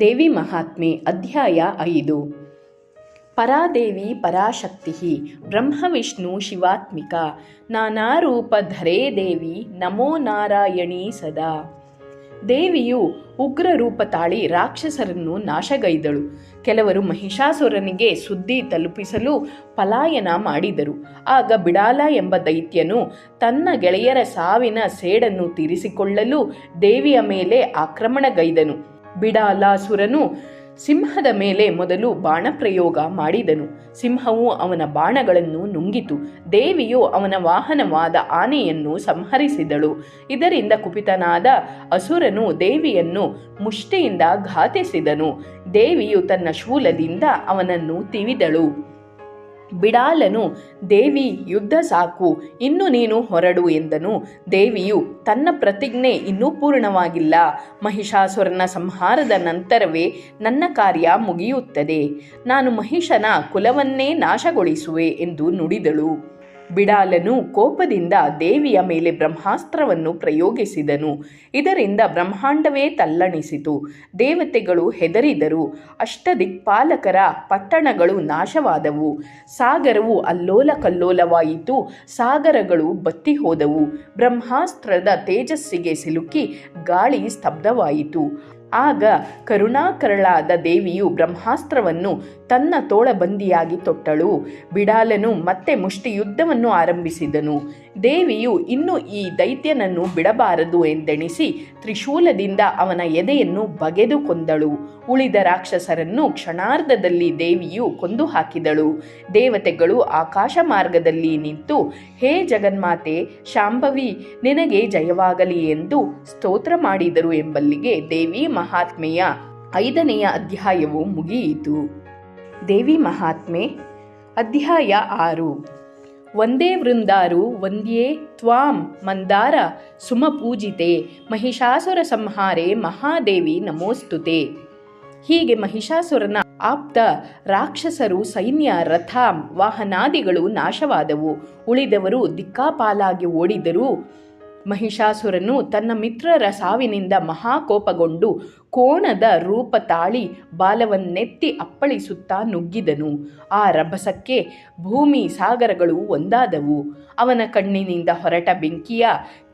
ದೇವಿ ಮಹಾತ್ಮೆ, ಅಧ್ಯಾಯ ಐದು. ಪರಾದೇವಿ ಪರಾಶಕ್ತಿ ಬ್ರಹ್ಮವಿಷ್ಣು ಶಿವಾತ್ಮಿಕ. ನಾನಾರೂಪಧರೇ ದೇವಿ, ನಮೋ ನಾರಾಯಣೀ ಸದಾ. ದೇವಿಯು ಉಗ್ರ ರೂಪ ತಾಳಿ ರಾಕ್ಷಸರನ್ನು ನಾಶಗೈದಳು. ಕೆಲವರು ಮಹಿಷಾಸುರನಿಗೆ ಸುದ್ದಿ ತಲುಪಿಸಲು ಪಲಾಯನ ಮಾಡಿದರು. ಆಗ ಬಿಡಾಲ ಎಂಬ ದೈತ್ಯನು ತನ್ನ ಗೆಳೆಯರ ಸಾವಿನ ಸೇಡನ್ನು ತೀರಿಸಿಕೊಳ್ಳಲು ದೇವಿಯ ಮೇಲೆ ಆಕ್ರಮಣಗೈದನು. ಬಿಡಾಲಾಸುರನು ಸಿಂಹದ ಮೇಲೆ ಮೊದಲು ಬಾಣ ಪ್ರಯೋಗ ಮಾಡಿದನು. ಸಿಂಹವು ಅವನ ಬಾಣಗಳನ್ನು ನುಂಗಿತು. ದೇವಿಯು ಅವನ ವಾಹನವಾದ ಆನೆಯನ್ನು ಸಂಹರಿಸಿದಳು. ಇದರಿಂದ ಕುಪಿತನಾದ ಅಸುರನು ದೇವಿಯನ್ನು ಮುಷ್ಟಿಯಿಂದ ಘಾತಿಸಿದನು. ದೇವಿಯು ತನ್ನ ಶೂಲದಿಂದ ಅವನನ್ನು ತಿವಿದಳು. ಬಿಡಾಲನು, ದೇವಿ, ಯುದ್ಧ ಸಾಕು, ಇನ್ನು ನೀನು ಹೊರಡು ಎಂದನು. ದೇವಿಯು, ತನ್ನ ಪ್ರತಿಜ್ಞೆ ಇನ್ನೂ ಪೂರ್ಣವಾಗಿಲ್ಲ. ಮಹಿಷಾಸುರನ ಸಂಹಾರದ ನಂತರವೇ ನನ್ನ ಕಾರ್ಯ ಮುಗಿಯುತ್ತದೆ. ನಾನು ಮಹಿಷನ ಕುಲವನ್ನೇ ನಾಶಗೊಳಿಸುವೆ ಎಂದು ನುಡಿದಳು. ಬಿಡಾಲನು ಕೋಪದಿಂದ ದೇವಿಯ ಮೇಲೆ ಬ್ರಹ್ಮಾಸ್ತ್ರವನ್ನು ಪ್ರಯೋಗಿಸಿದನು. ಇದರಿಂದ ಬ್ರಹ್ಮಾಂಡವೇ ತಲ್ಲಣಿಸಿತು. ದೇವತೆಗಳು ಹೆದರಿದರು. ಅಷ್ಟದಿಕ್ಪಾಲಕರ ಪಟ್ಟಣಗಳು ನಾಶವಾದವು. ಸಾಗರವು ಅಲ್ಲೋಲ ಕಲ್ಲೋಲವಾಯಿತು ಸಾಗರಗಳು ಬತ್ತಿ ಹೋದವು ಬ್ರಹ್ಮಾಸ್ತ್ರದ ತೇಜಸ್ಸಿಗೆ ಸಿಲುಕಿ ಗಾಳಿ ಸ್ತಬ್ಧವಾಯಿತು. ಆಗ ಕರುಣಾಕರಳಾದ ದೇವಿಯು ಬ್ರಹ್ಮಾಸ್ತ್ರವನ್ನು ತನ್ನ ತೋಳಬಂದಿಯಾಗಿ ತೊಟ್ಟಳು. ಬಿಡಾಲನು ಮತ್ತೆ ಮುಷ್ಟಿಯುದ್ಧವನ್ನು ಆರಂಭಿಸಿದನು. ದೇವಿಯು ಇನ್ನು ಈ ದೈತ್ಯನನ್ನು ಬಿಡಬಾರದು ಎಂದೆಣಿಸಿ ತ್ರಿಶೂಲದಿಂದ ಅವನ ಎದೆಯನ್ನು ಬಗೆದು ಕೊಂದಳು ಉಳಿದ ರಾಕ್ಷಸರನ್ನು ಕ್ಷಣಾರ್ಧದಲ್ಲಿ ದೇವಿಯು ಕೊಂದು ಹಾಕಿದಳು ದೇವತೆಗಳು ಆಕಾಶ ಮಾರ್ಗದಲ್ಲಿ ನಿಂತು, ಹೇ ಜಗನ್ಮಾತೆ, ಶಾಂಭವಿ, ನಿನಗೆ ಜಯವಾಗಲಿ ಎಂದು ಸ್ತೋತ್ರ ಮಾಡಿದರು ಎಂಬಲ್ಲಿಗೆ ದೇವಿ ಮಹಾತ್ಮೆಯ ಐದನೆಯ ಅಧ್ಯಾಯವು ಮುಗಿಯಿತು. ದೇವಿ ಮಹಾತ್ಮೆ, ಅಧ್ಯಾಯ ಆರು. ಒಂದೇ ವೃಂದಾರು, ಒಂದ್ಯೇ ತ್ವಾಂ ಮಂದಾರ ಸುಮಪೂಜಿತೆ, ಮಹಿಷಾಸುರ ಸಂಹಾರೆ ಮಹಾದೇವಿ ನಮೋಸ್ತುತೆ. ಹೀಗೆ ಮಹಿಷಾಸುರನ ಆಪ್ತ ರಾಕ್ಷಸರು, ಸೈನ್ಯ, ರಥ, ವಾಹನಾದಿಗಳು ನಾಶವಾದವು. ಉಳಿದವರು ದಿಕ್ಕಾಪಾಲಾಗಿ ಓಡಿದರು ಮಹಿಷಾಸುರನು ತನ್ನ ಮಿತ್ರರ ಸಾವಿನಿಂದ ಮಹಾಕೋಪಗೊಂಡು ಕೋಣದ ರೂಪ ತಾಳಿ ಬಾಲವನ್ನೆತ್ತಿ ಅಪ್ಪಳಿಸುತ್ತಾ ನುಗ್ಗಿದನು. ಆ ರಭಸಕ್ಕೆ ಭೂಮಿ ಸಾಗರಗಳು ಒಂದಾದವು. ಅವನ ಕಣ್ಣಿನಿಂದ ಹೊರಟ ಬೆಂಕಿಯ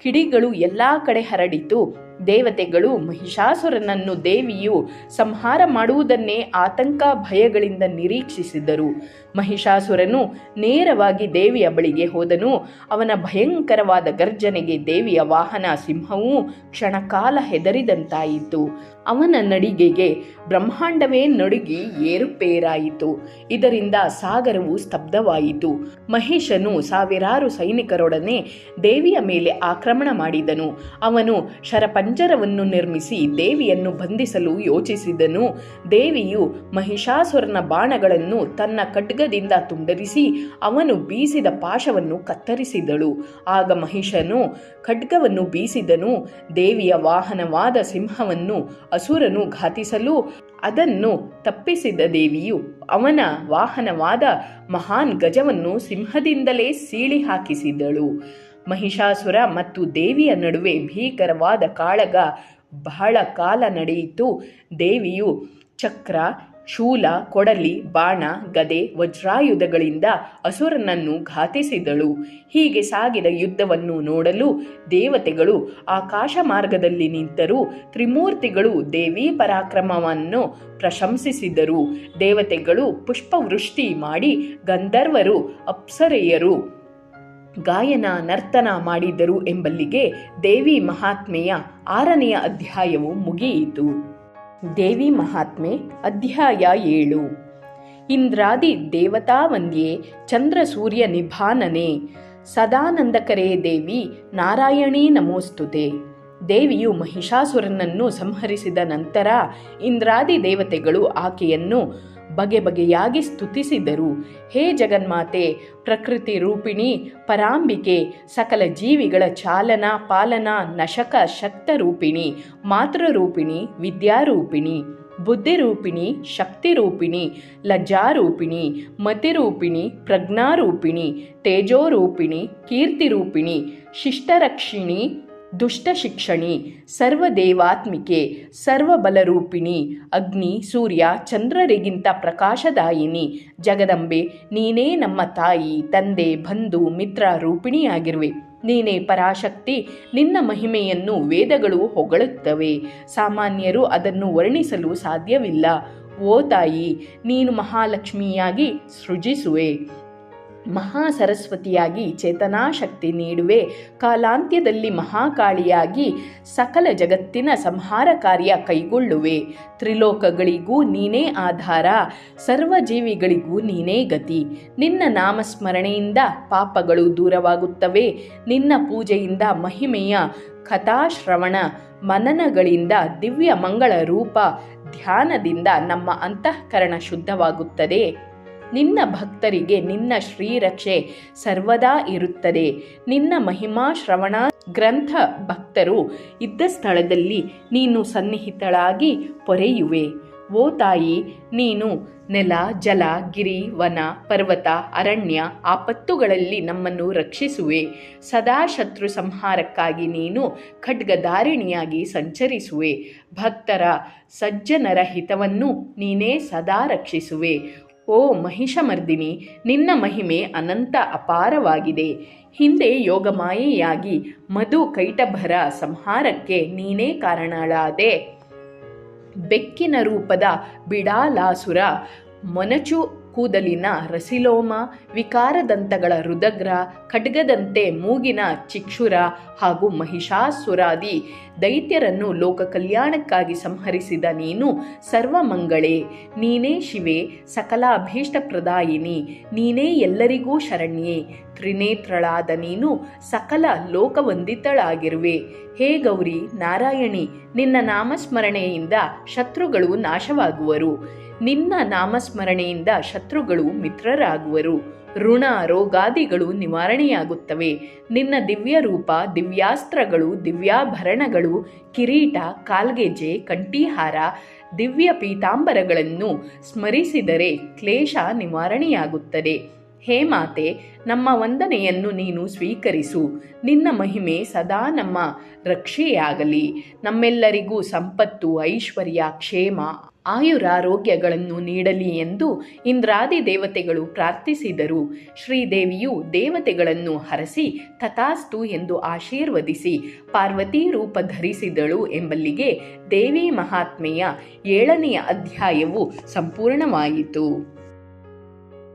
ಕಿಡಿಗಳು ಎಲ್ಲ ಕಡೆ ಹರಡಿತು. ದೇವತೆಗಳು ಮಹಿಷಾಸುರನನ್ನು ದೇವಿಯು ಸಂಹಾರ ಮಾಡುವುದನ್ನೇ ಆತಂಕ ಭಯಗಳಿಂದ ನಿರೀಕ್ಷಿಸಿದರು. ಮಹಿಷಾಸುರನು ನೇರವಾಗಿ ದೇವಿಯ ಬಳಿಗೆ ಹೋದನು. ಅವನ ಭಯಂಕರವಾದ ಗರ್ಜನೆಗೆ ದೇವಿಯ ವಾಹನ ಸಿಂಹವೂ ಕ್ಷಣಕಾಲ ಹೆದರಿದಂತಾಯಿತು. ಅವನ ನಡಿಗೆಗೆ ಬ್ರಹ್ಮಾಂಡವೇ ನಡುಗಿ ಏರುಪೇರಾಯಿತು. ಇದರಿಂದ ಸಾಗರವು ಸ್ತಬ್ಧವಾಯಿತು. ಮಹೇಶನು ಸಾವಿರಾರು ಸೈನಿಕರೊಡನೆ ದೇವಿಯ ಮೇಲೆ ಆಕ್ರಮಣ ಮಾಡಿದನು. ಅವನು ಶರಪಂಜರವನ್ನು ನಿರ್ಮಿಸಿ ದೇವಿಯನ್ನು ಬಂಧಿಸಲು ಯೋಚಿಸಿದನು. ದೇವಿಯು ಮಹಿಷಾಸುರನ ಬಾಣಗಳನ್ನು ತನ್ನ ಖಡ್ಗದಿಂದ ತುಂಡರಿಸಿ ಅವನು ಬೀಸಿದ ಪಾಶವನ್ನು ಕತ್ತರಿಸಿದಳು. ಆಗ ಮಹಿಷನು ಖಡ್ಗವನ್ನು ಬೀಸಿದನು. ದೇವಿಯ ವಾಹನವಾದ ಸಿಂಹವನ್ನು ಅಸುರನು ಘಾತಿಸಲು ಅದನ್ನು ತಪ್ಪಿಸಿದ ದೇವಿಯು ಅವನ ವಾಹನವಾದ ಮಹಾನ್ ಗಜವನ್ನು ಸಿಂಹದಿಂದಲೇ ಸೀಳಿ ಹಾಕಿಸಿದಳು ಮಹಿಷಾಸುರ ಮತ್ತು ದೇವಿಯ ನಡುವೆ ಭೀಕರವಾದ ಕಾಳಗ ಬಹಳ ಕಾಲ ನಡೆಯಿತು. ದೇವಿಯು ಚಕ್ರ ಶೂಲ, ಕೊಡಲಿ, ಬಾಣ, ಗದೆ, ವಜ್ರಾಯುಧಗಳಿಂದ ಅಸುರನನ್ನು ಘಾತಿಸಿದಳು. ಹೀಗೆ ಸಾಗಿದ ಯುದ್ಧವನ್ನು ನೋಡಲು ದೇವತೆಗಳು ಆಕಾಶ ಮಾರ್ಗದಲ್ಲಿ ನಿಂತರೂ, ತ್ರಿಮೂರ್ತಿಗಳು ದೇವಿ ಪರಾಕ್ರಮವನ್ನು ಪ್ರಶಂಸಿಸಿದರು. ದೇವತೆಗಳು ಪುಷ್ಪವೃಷ್ಟಿ ಮಾಡಿ ಗಂಧರ್ವರು, ಅಪ್ಸರೆಯರು, ಗಾಯನ, ನರ್ತನ ಮಾಡಿದರು ಎಂಬಲ್ಲಿಗೆ ದೇವಿ ಮಹಾತ್ಮೆಯ ಆರನೆಯ ಅಧ್ಯಾಯವು ಮುಗಿಯಿತು. ದೇವಿ ಮಹಾತ್ಮೆ ಅಧ್ಯಾಯ ಏಳು. ಇಂದ್ರಾದಿ ದೇವತಾ ವಂದ್ಯೆ ಚಂದ್ರ ಸೂರ್ಯ ನಿಭಾನನೆ. ಸದಾನಂದಕರೇ ದೇವಿ, ನಾರಾಯಣೀ ನಮೋಸ್ತುತೆ. ದೇವಿಯು ಮಹಿಷಾಸುರನನ್ನು ಸಂಹರಿಸಿದ ನಂತರ ಇಂದ್ರಾದಿ ದೇವತೆಗಳು ಆಕೆಯನ್ನು ಬಗೆ ಬಗೆಯಾಗಿ ಸ್ತುತಿಸಿದರು. ಹೇ ಜಗನ್ಮಾತೆ, ಪ್ರಕೃತಿ ರೂಪಿಣಿ, ಪರಾಂಬಿಕೆ, ಸಕಲ ಜೀವಿಗಳ ಚಾಲನ, ಪಾಲನ, ನಶಕ, ಶಕ್ತ ರೂಪಿಣಿ ಮಾತೃರೂಪಿಣಿ ವಿದ್ಯಾರೂಪಿಣಿ ಬುದ್ಧಿರೂಪಿಣಿ ಶಕ್ತಿರೂಪಿಣಿ ಲಜ್ಜಾರೂಪಿಣಿ ಮತಿರೂಪಿಣಿ ಪ್ರಜ್ಞಾರೂಪಿಣಿ ತೇಜೋರೂಪಿಣಿ ಕೀರ್ತಿರೂಪಿಣಿ ಶಿಷ್ಟರಕ್ಷಿಣಿ ದುಷ್ಟ ಶಿಕ್ಷಣಿ ಸರ್ವದೇವಾತ್ಮಿಕೆ, ಸರ್ವಬಲರೂಪಿಣಿ, ಅಗ್ನಿ, ಸೂರ್ಯ ಚಂದ್ರರಿಗಿಂತ ಪ್ರಕಾಶದಾಯಿನಿ, ಜಗದಂಬೆ, ನೀನೇ ನಮ್ಮ ತಾಯಿ, ತಂದೆ, ಬಂಧು, ಮಿತ್ರ, ರೂಪಿಣಿಯಾಗಿರುವೆ. ನೀನೇ ಪರಾಶಕ್ತಿ, ನಿನ್ನ ಮಹಿಮೆಯನ್ನು ವೇದಗಳು ಹೊಗಳುತ್ತವೆ. ಸಾಮಾನ್ಯರು ಅದನ್ನು ವರ್ಣಿಸಲು ಸಾಧ್ಯವಿಲ್ಲ. ಓ ತಾಯಿ, ನೀನು ಮಹಾಲಕ್ಷ್ಮಿಯಾಗಿ ಸೃಜಿಸುವೆ. ಮಹಾ ಸರಸ್ವತಿಯಾಗಿ ಚೇತನಾಶಕ್ತಿ ನೀಡುವೆ. ಕಾಲಾಂತ್ಯದಲ್ಲಿ ಮಹಾಕಾಳಿಯಾಗಿ ಸಕಲ ಜಗತ್ತಿನ ಸಂಹಾರ ಕಾರ್ಯ ಕೈಗೊಳ್ಳುವೆ. ತ್ರಿಲೋಕಗಳಿಗೂ ನೀನೇ ಆಧಾರ ಸರ್ವ ಜೀವಿಗಳಿಗೂ ನೀನೇ ಗತಿ. ನಿನ್ನ ನಾಮಸ್ಮರಣೆಯಿಂದ ಪಾಪಗಳು ದೂರವಾಗುತ್ತವೆ. ನಿನ್ನ ಪೂಜೆಯಿಂದ ಮಹಿಮೆಯ ಕಥಾಶ್ರವಣ, ಮನನಗಳಿಂದ ದಿವ್ಯ ಮಂಗಳ ರೂಪ, ಧ್ಯಾನದಿಂದ ನಮ್ಮ ಅಂತಃಕರಣ ಶುದ್ಧವಾಗುತ್ತದೆ. ನಿನ್ನ ಭಕ್ತರಿಗೆ ನಿನ್ನ ಶ್ರೀರಕ್ಷೆ ಸರ್ವದಾ ಇರುತ್ತದೆ. ನಿನ್ನ ಮಹಿಮಾ ಶ್ರವಣ ಗ್ರಂಥ ಭಕ್ತರು ಇದ್ದ ಸ್ಥಳದಲ್ಲಿ ನೀನು ಸನ್ನಿಹಿತಳಾಗಿ ಪೊರೆಯುವೆ. ಓ ತಾಯಿ, ನೀನು ನೆಲ, ಜಲ, ಗಿರಿ, ವನ, ಪರ್ವತ, ಅರಣ್ಯ ಆಪತ್ತುಗಳಲ್ಲಿ ನಮ್ಮನ್ನು ರಕ್ಷಿಸುವೆ. ಸದಾ ಶತ್ರು ಸಂಹಾರಕ್ಕಾಗಿ ನೀನು ಖಡ್ಗಧಾರಿಣಿಯಾಗಿ ಸಂಚರಿಸುವೆ. ಭಕ್ತರ ಸಜ್ಜನರ ಹಿತವನ್ನು ನೀನೇ ಸದಾ ರಕ್ಷಿಸುವೆ. ಓ ಮಹಿಷಮರ್ದಿನಿ, ನಿನ್ನ ಮಹಿಮೆ ಅನಂತ ಅಪಾರವಾಗಿದೆ. ಹಿಂದೆ ಯೋಗಮಾಯೆಯಾಗಿ ಮಧು ಕೈಟಭರ ಸಂಹಾರಕ್ಕೆ ನೀನೇ ಕಾರಣಳಾದೆ. ಬೆಕ್ಕಿನ ರೂಪದ ಬಿಡಾಲಾಸುರ ಮೊನಚು ಕೂದಲಿನ ರಸಿಲೋಮ, ವಿಕಾರದಂತಗಳ ರುದಗ್ರ ಖಡ್ಗದಂತೆ ಮೂಗಿನ ಚಿಕ್ಷುರ ಹಾಗೂ ಮಹಿಷಾಸುರಾದಿ ದೈತ್ಯರನ್ನು ಲೋಕ ಕಲ್ಯಾಣಕ್ಕಾಗಿ ಸಂಹರಿಸಿದ ನೀನು ಸರ್ವಮಂಗಳೇ. ನೀನೇ ಶಿವೆ ಪ್ರದಾಯಿನಿ ನೀನೇ ಎಲ್ಲರಿಗೂ ಶರಣ್ಯೆ. ತ್ರಿನೇತ್ರಳಾದ ನೀನು ಸಕಲ ಲೋಕವಂದಿತಳಾಗಿರುವೆ. ಹೇ ಗೌರಿ ನಾರಾಯಣಿ, ನಿನ್ನ ನಾಮಸ್ಮರಣೆಯಿಂದ ಶತ್ರುಗಳು ನಾಶವಾಗುವರು. ನಿನ್ನ ನಾಮಸ್ಮರಣೆಯಿಂದ ಶತ್ರುಗಳು ಮಿತ್ರರಾಗುವರು. ಋಣ ರೋಗಾದಿಗಳು ನಿವಾರಣೆಯಾಗುತ್ತವೆ. ನಿನ್ನ ದಿವ್ಯ ರೂಪ ದಿವ್ಯಾಸ್ತ್ರಗಳು, ದಿವ್ಯಾಭರಣಗಳು, ಕಿರೀಟ, ಕಾಲ್ಗೆಜೆ, ಕಂಠೀಹಾರ, ದಿವ್ಯ ಪೀತಾಂಬರಗಳನ್ನು ಸ್ಮರಿಸಿದರೆ ಕ್ಲೇಶ ನಿವಾರಣೆಯಾಗುತ್ತದೆ. ಹೇ ಮಾತೆ, ನಮ್ಮ ವಂದನೆಯನ್ನು ನೀನು ಸ್ವೀಕರಿಸು. ನಿನ್ನ ಮಹಿಮೆ ಸದಾ ನಮ್ಮ ರಕ್ಷೆಯಾಗಲಿ. ನಮ್ಮೆಲ್ಲರಿಗೂ ಸಂಪತ್ತು, ಐಶ್ವರ್ಯ, ಕ್ಷೇಮ, ಆಯುರಾರೋಗ್ಯಗಳನ್ನು ನೀಡಲಿ ಎಂದು ಇಂದ್ರಾದಿ ದೇವತೆಗಳು ಪ್ರಾರ್ಥಿಸಿದರು. ಶ್ರೀದೇವಿಯು ದೇವತೆಗಳನ್ನು ಹರಸಿ ತಥಾಸ್ತು ಎಂದು ಆಶೀರ್ವದಿಸಿ ಪಾರ್ವತಿ ರೂಪ ಧರಿಸಿದಳು ಎಂಬಲ್ಲಿಗೆ ದೇವಿ ಮಹಾತ್ಮೆಯ ಏಳನೆಯ ಅಧ್ಯಾಯವು ಸಂಪೂರ್ಣವಾಯಿತು.